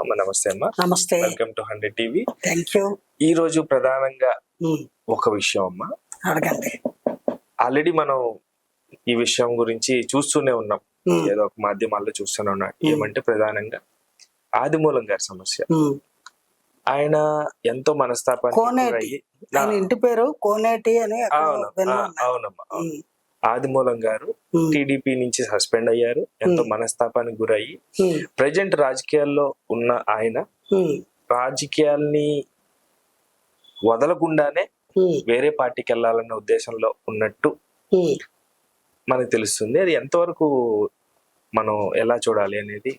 అమ్మ నమస్తే అమ్మా. నమస్తే. Welcome to hundred TV thank you ఈ రోజు ప్రధానంగా ఉమ్, ఒక విషయం అమ్మా. అడగండి. ఆల్రెడీ మనం ఈ విషయం గురించి చూస్తూనే ఉన్నాం. ఉమ్, ఏదో ఒక మాధ్యమాల్లో చూస్తూనే ఉన్నాం. ఏమంటే ప్రధానంగా ఆదిమూలం గారి సమస్య. ఆయన ఎంతో ఆయన ఇంటి పేరు కోనేటి అని. అవునమ్మా. ఆదిమూలం గారు ఉమ్, టీడీపీ నుంచి సస్పెండ్ అయ్యారు. ఎంతో మనస్తాపానికి గురయ్యి. ఉమ్, ప్రజెంట్ రాజకీయాల్లో ఉన్న ఆయన రాజకీయాల్ని వదలకుండానే వేరే పార్టీకి వెళ్ళాలన్న ఉద్దేశంలో ఉన్నట్టు. మనకు తెలుస్తుంది. అది ఎంతవరకు మనం ఎలా చూడాలి అనేది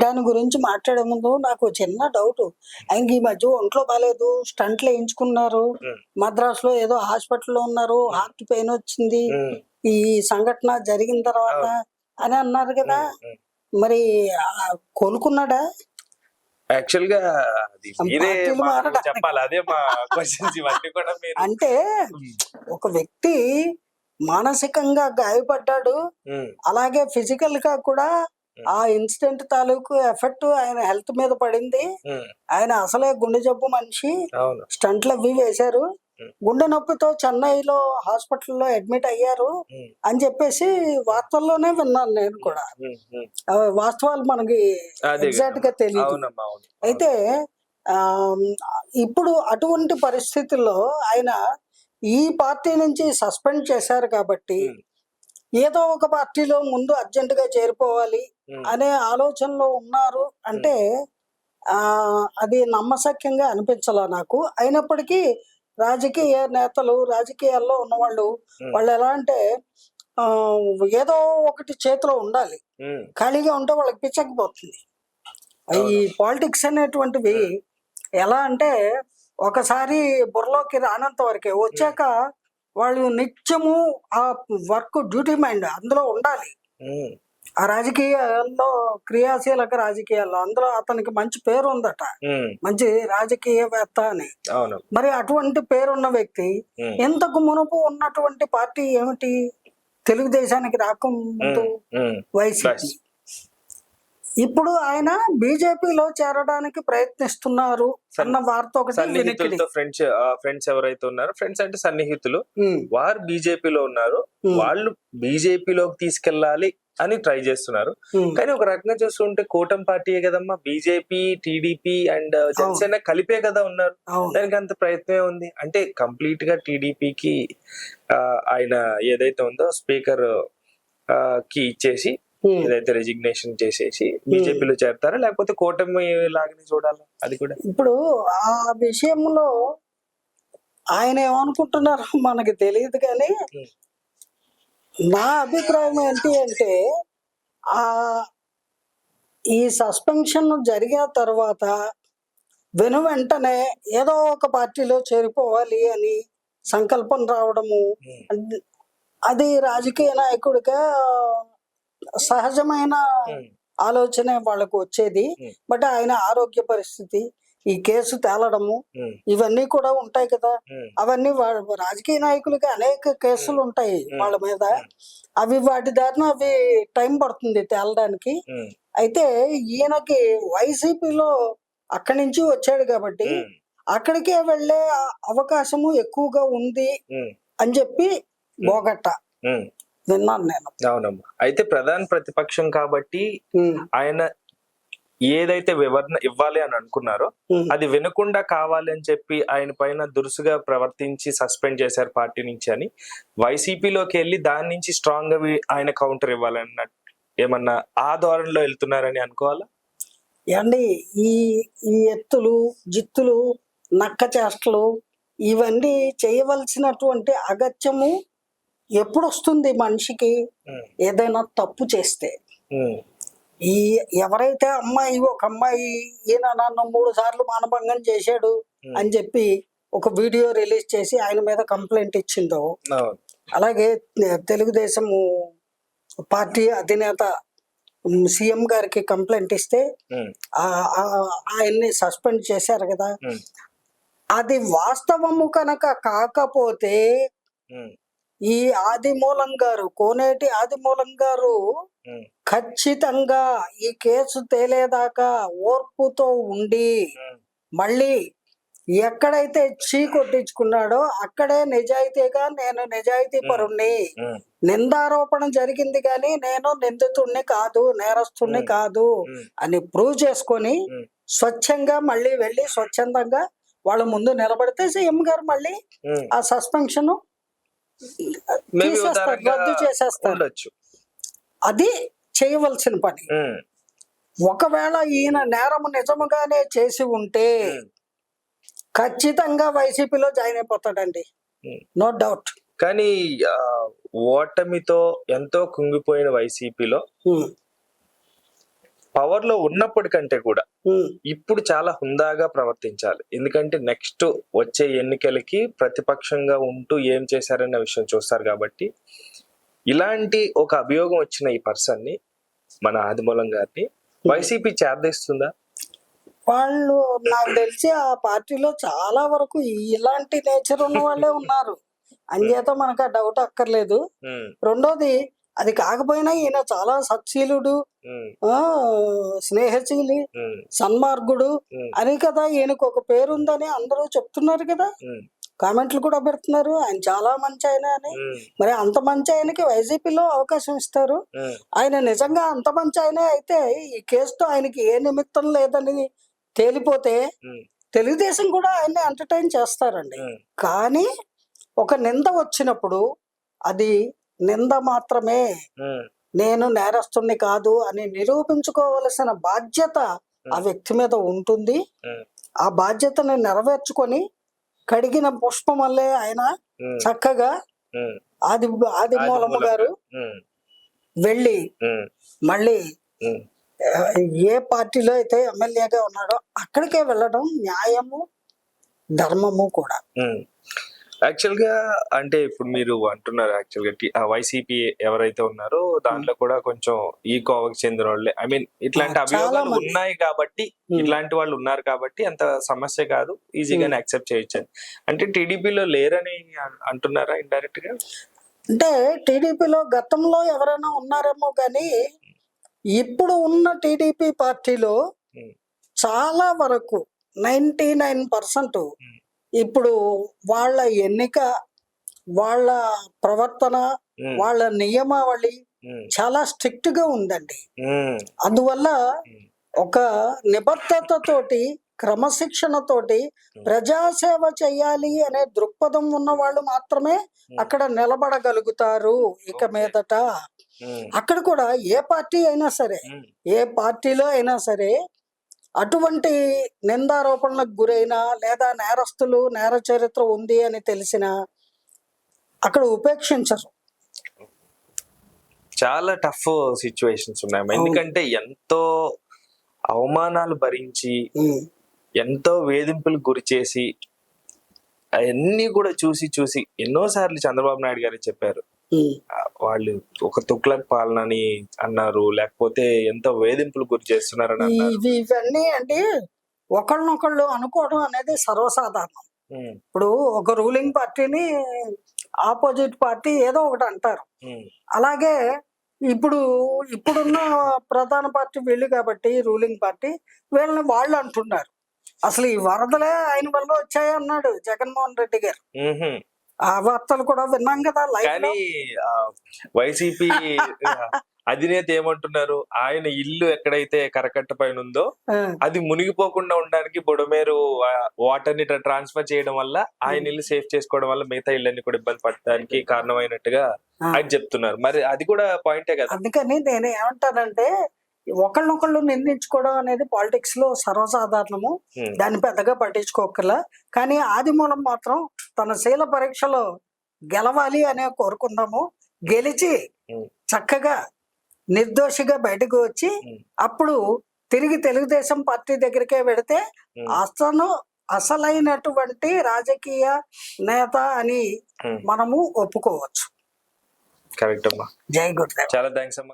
దాని గురించి మాట్లాడే ముందు నాకు చిన్న డౌట్ ఆయనకి ఈ మధ్య ఒంట్లో బాగాలేదు స్టంట్లు వేయించుకున్నారు ఉమ్. మద్రాసులో ఏదో హాస్పిటల్లో ఉన్నారు హార్ట్ పెయిన్ వచ్చింది ఈ సంఘటన జరిగిన తర్వాత అని అన్నారు కదా. మరి ఆ, కోలుకున్నాడా? యాక్చువల్గా. చెప్పాలి. అదే మా క్వశ్చన్స్ ఇవన్నీ కూడా మీరు. అంటే ఒక వ్యక్తి మానసికంగా గాయపడ్డాడు. అలాగే ఫిజికల్గా కూడా ఆ ఇన్సిడెంట్ తాలూకు ఎఫెక్ట్ ఆయన హెల్త్ మీద పడింది. ఆయన అసలే గుండె జబ్బు మనిషి. స్టంట్లు అవి వేశారు. గుండె నొప్పితో చెన్నైలో హాస్పిటల్లో అడ్మిట్ అయ్యారు అని చెప్పేసి వార్తల్లోనే విన్నాను నేను కూడా. వాస్తవాలు మనకి ఎగ్జాక్ట్గా తెలియదు అయితే ఇప్పుడు అటువంటి పరిస్థితుల్లో ఆయన ఈ పార్టీ నుంచి సస్పెండ్ చేశారు కాబట్టి ఏదో ఒక పార్టీలో ముందు అర్జెంట్గా చేరిపోవాలి అనే ఆలోచనలో ఉన్నారు అంటే ఆ అది నమ్మశక్యంగా అనిపించాల నాకు. అయినప్పటికీ రాజకీయ నేతలు రాజకీయాల్లో ఉన్నవాళ్ళు వాళ్ళు ఎలా అంటే ఏదో ఒకటి చేతిలో ఉండాలి. ఖాళీగా ఉంటే వాళ్ళకి పిచ్చకపోతుంది ఈ పాలిటిక్స్ అనేటువంటివి ఎలా అంటే ఒకసారి బుర్రలోకి రానంత వరకే వచ్చాక వాళ్ళు నిత్యము ఆ వర్క్ డ్యూటీ మైండ్ అందులో ఉండాలి. ఆ రాజకీయాల్లో క్రియాశీలక రాజకీయాల్లో అందులో అతనికి మంచి పేరు ఉందట. మంచి రాజకీయవేత్త అని. మరి అటువంటి పేరున్న వ్యక్తి ఇంతకు మునుపు ఉన్నటువంటి పార్టీ ఏమిటి? తెలుగుదేశానికి రాకముందు వైసీపీ. ఇప్పుడు ఆయన బీజేపీలో చేరడానికి ప్రయత్నిస్తున్నారు అన్న వార్త ఒకటి సన్నిహితులతో ఫ్రెండ్స్ ఫ్రెండ్స్ ఎవరైతే ఉన్నారో ఫ్రెండ్స్ అంటే సన్నిహితులు. వారు బీజేపీలో ఉన్నారు. వాళ్ళు బీజేపీలోకి తీసుకెళ్ళాలి అని ట్రై చేస్తున్నారు. కానీ ఒక రకంగా చూస్తుంటే కూటమి పార్టీయే కదమ్మా. బీజేపీ టీడీపీ అండ్ జనసేన కలిపే కదా ఉన్నారు. దానికి అంత ప్రయత్నమే ఉంది. అంటే కంప్లీట్గా టీడీపీకి ఆయన ఏదైతే ఉందో స్పీకర్కి ఇచ్చేసి. ఏదైతే రెజిగ్నేషన్ చేసేసి బీజేపీలో చేరతారా? లేకపోతే కూటమి లాగానే చూడాలా అది కూడా? ఇప్పుడు ఆ విషయంలో ఆయన ఏమనుకుంటున్నారో మనకి తెలియదు కానీ ఉమ్. నా అభిప్రాయం ఏంటి అంటే ఆ ఈ సస్పెన్షన్ జరిగిన తర్వాత వెను వెంటనే ఏదో ఒక పార్టీలో చేరిపోవాలి అని సంకల్పం రావడము అది రాజకీయ నాయకుడిగా సహజమైన ఆలోచనే వాళ్ళకు వచ్చేది. బట్ ఆయన ఆరోగ్య పరిస్థితి ఈ కేసు తేలడము ఇవన్నీ కూడా ఉంటాయి కదా. అవన్నీ వా- రాజకీయ నాయకులకి అనేక కేసులు ఉంటాయి. వాళ్ళ మీద. అవి వాటి దారిన అవి టైం పడుతుంది తేలడానికి. అయితే ఈయనకి వైసీపీలో అక్కడి నుంచి వచ్చాడు కాబట్టి అక్కడికే వెళ్ళే ఆ- అవకాశము ఎక్కువగా ఉంది అని చెప్పి బోగట్ట. విన్నాను నేను. అవునమ్మా. అయితే ప్రధాన ప్రతిపక్షం కాబట్టి ఆయన ఏదైతే వివరణ ఇవ్వాలి అని అనుకున్నారో అది వినకుండా కావాలి అని చెప్పి ఆయన పైన దురుసుగా ప్రవర్తించి సస్పెండ్ చేశారు పార్టీ నుంచి అని. వైసీపీలోకి వెళ్ళి దాని నుంచి స్ట్రాంగ్గా ఆయన కౌంటర్ ఇవ్వాలన్న ఏమన్నా ఆ ధోరణిలో వెళ్తున్నారని అనుకోవాలా? ఏమండి ఈ ఈ ఎత్తులు జిత్తులు నక్క చేష్టలు ఇవన్నీ చేయవలసినటువంటి అగత్యము ఎప్పుడు వస్తుంది మనిషికి ఏదైనా తప్పు చేస్తే? ఈ ఎవరైతే అమ్మాయి ఒక అమ్మాయి ఈయన నన్ను మూడు సార్లు మానభంగం చేశాడు అని చెప్పి ఒక వీడియో రిలీజ్ చేసి ఆయన మీద కంప్లైంట్ ఇచ్చిందో? అలాగే తెలుగుదేశం పార్టీ అధినేత సీఎం గారికి కంప్లైంట్ ఇస్తే ఆయన్ని సస్పెండ్ చేశారు కదా? అది వాస్తవము కనుక కాకపోతే ఈ ఆదిమూలం గారు కోనేటి ఆదిమూలం గారు ఖచ్చితంగా ఈ కేసు తేలేదాకా ఓర్పుతో ఉండి మళ్ళీ ఎక్కడైతే చీ కొట్టించుకున్నాడో అక్కడే నిజాయితీగా నేను నిజాయితీ పరుణ్ణి. నిందారోపణ జరిగింది కానీ నేను నిందితుణ్ణి కాదు నేరస్తుణ్ణి. కాదు అని ప్రూవ్ చేసుకొని స్వచ్ఛంగా మళ్ళీ వెళ్ళి స్వచ్ఛందంగా వాళ్ళ ముందు నిలబడితే సీఎం గారు మళ్ళీ. ఆ సస్పెన్షన్ రద్దు చేసేస్తారు. ఉండొచ్చు. అది చేయవలసిన పని. ఒకవేళ ఈయన నేరం నిజముగానే చేసి ఉంటే ఖచ్చితంగా వైసీపీలో జాయిన్ అయిపోతాడండి. నో డౌట్ కానీ ఓటమితో ఎంతో కుంగిపోయిన వైసీపీలో పవర్లో ఉన్నప్పటికంటే కూడా ఇప్పుడు చాలా హుందాగా ప్రవర్తించాలి. ఎందుకంటే నెక్స్ట్ వచ్చే ఎన్నికలకి ప్రతిపక్షంగా ఉంటూ ఏం చేశారన్న విషయం చూస్తారు కాబట్టి ఇలాంటి ఒక అభియోగం వచ్చిన ఈ పర్సన్ని మన ఆదిమూలం గారిని వైసీపీ చేరదీస్తుందా? వాళ్ళు నాకు తెలిసి ఆ పార్టీలో చాలా వరకు ఇలాంటి నేచర్ ఉన్న వాళ్ళే ఉన్నారు. అంచేత మనకు ఆ డౌట్ అక్కర్లేదు. రెండోది అది కాకపోయినా ఈయన చాలా సత్శీలుడు స్నేహశీలి సన్మార్గుడు అని కదా ఈయనకు ఒక పేరుందని అందరూ చెప్తున్నారు కదా. కామెంట్లు కూడా పెడుతున్నారు. ఆయన చాలా మంచి ఆయన అని. మరి అంత మంచి ఆయనకి వైసీపీలో అవకాశం ఇస్తారు. ఆయన నిజంగా అంత మంచి ఆయనే అయితే ఈ కేసుతో ఆయనకి ఏ నిమిత్తం లేదని తేలిపోతే తెలుగుదేశం కూడా ఆయన్ని ఎంటర్టైన్ చేస్తారండి. కానీ ఒక నింద వచ్చినప్పుడు అది నింద మాత్రమే నేను నేరస్తుణ్ణి కాదు అని నిరూపించుకోవలసిన బాధ్యత ఆ వ్యక్తి మీద ఉంటుంది. ఆ బాధ్యతని నెరవేర్చుకొని కడిగిన పుష్పమల్లే ఆయన ఉమ్, చక్కగా ఆది ఆది మూలమ్మ గారు వెళ్ళి మళ్ళీ ఏ పార్టీలో అయితే ఎమ్మెల్యేగా ఉన్నాడో అక్కడికే వెళ్ళడం న్యాయము ధర్మము కూడా. యాక్చువల్గా అంటే ఇప్పుడు మీరు అంటున్నారు యాక్చువల్గా వైసీపీ ఎవరైతే ఉన్నారో దాంట్లో కూడా కొంచెం ఈ కోవకు చెందిన వాళ్ళే ఐ మీన్ ఇట్లాంటి అభియోగాలు. ఉన్నాయి కాబట్టి. ఇట్లాంటి వాళ్ళు ఉన్నారు కాబట్టి అంత సమస్య కాదు ఈజీగానే యాక్సెప్ట్ చేయొచ్చు. అంటే టీడీపీలో లేరని అంటున్నారా ఇండైరెక్ట్గా అంటే టీడీపీలో గతంలో ఎవరైనా ఉన్నారేమో కానీ ఇప్పుడు ఉన్న టీడీపీ పార్టీలో. చాలా వరకు నైంటీ నైన్ పర్సెంట్. ఇప్పుడు వాళ్ళ ఎన్నిక వాళ్ళ ప్రవర్తన వాళ్ళ నియమావళి చాలా స్ట్రిక్ట్గా ఉందండి అందువల్ల ఒక నిబద్ధతతోటి క్రమశిక్షణతోటి ప్రజాసేవ చేయాలి అనే దృక్పథం ఉన్న వాళ్ళు మాత్రమే అక్కడ నిలబడగలుగుతారు ఇక. మీదట. అక్కడ కూడా ఏ పార్టీ అయినా సరే ఏ పార్టీలో అయినా సరే అటువంటి నిందారోపణలకు గురైన లేదా నేరస్తులు నేర చరిత్ర ఉంది అని తెలిసిన అక్కడ ఉపేక్షించరు. చాలా టఫ్ సిచ్యువేషన్స్ ఉన్నాయి. ఎందుకంటే ఎంతో అవమానాలు భరించి ఎంతో వేధింపులకు గురి చేసి అవన్నీ కూడా చూసి చూసి ఎన్నోసార్లు చంద్రబాబు నాయుడు గారు చెప్పారు. వాళ్ళు ఒక తుక్లక్ పాలనని అన్నారు లేకపోతే ఎంతో వేధింపులు గురి చేస్తున్నారని అన్నారు. ఇవన్నీ అంటే ఒకళ్ళనొకళ్ళు అనుకోవడం అనేది సర్వసాధారణం. ఇప్పుడు ఒక రూలింగ్ పార్టీని ఆపోజిట్ పార్టీ ఏదో ఒకటి అంటారు. అలాగే ఇప్పుడు ఇప్పుడున్న ప్రధాన పార్టీ వీళ్ళు కాబట్టి రూలింగ్ పార్టీ వీళ్ళని వాళ్ళు అంటున్నారు. అసలు ఈ వరదలే ఆయన వల్ల వచ్చాయి అన్నాడు జగన్మోహన్ రెడ్డి గారు. ఆ వార్తలు కూడా విన్నాం కదా కానీ వైసీపీ అధినేత ఏమంటున్నారు? ఆయన ఇల్లు ఎక్కడైతే కరకట్ట పైన ఉందో అది మునిగిపోకుండా ఉండడానికి బుడమేరు వాటర్ని ట్రాన్స్ఫర్ చేయడం వల్ల ఆయన ఇల్లు సేఫ్ చేసుకోవడం వల్ల మిగతా ఇళ్ళన్ని కూడా ఇబ్బంది పడడానికి కారణమైనట్టుగా. ఆయన చెప్తున్నారు. మరి అది కూడా పాయింటే కదా. అందుకని నేను ఏమంటానంటే ఒకళ్ళనొకళ్ళు నిందించుకోవడం అనేది పాలిటిక్స్లో సర్వసాధారణము. ఉమ్, దాన్ని పెద్దగా పట్టించుకోకర్లా. కానీ ఆదిమూలం మాత్రం తన శీల పరీక్షలో గెలవాలి అనే కోరుకుందాము. గెలిచి ఉమ్, చక్కగా నిర్దోషిగా బయటకు వచ్చి ఉమ్, అప్పుడు తిరిగి తెలుగుదేశం పార్టీ దగ్గరికే వెడితే ఉమ్, అతను అసలైనటువంటి రాజకీయ నేత అని. మనము ఒప్పుకోవచ్చు. కరెక్ట్ అమ్మా. జై గురుదేవ్. చాలా థ్యాంక్స్ అమ్మా.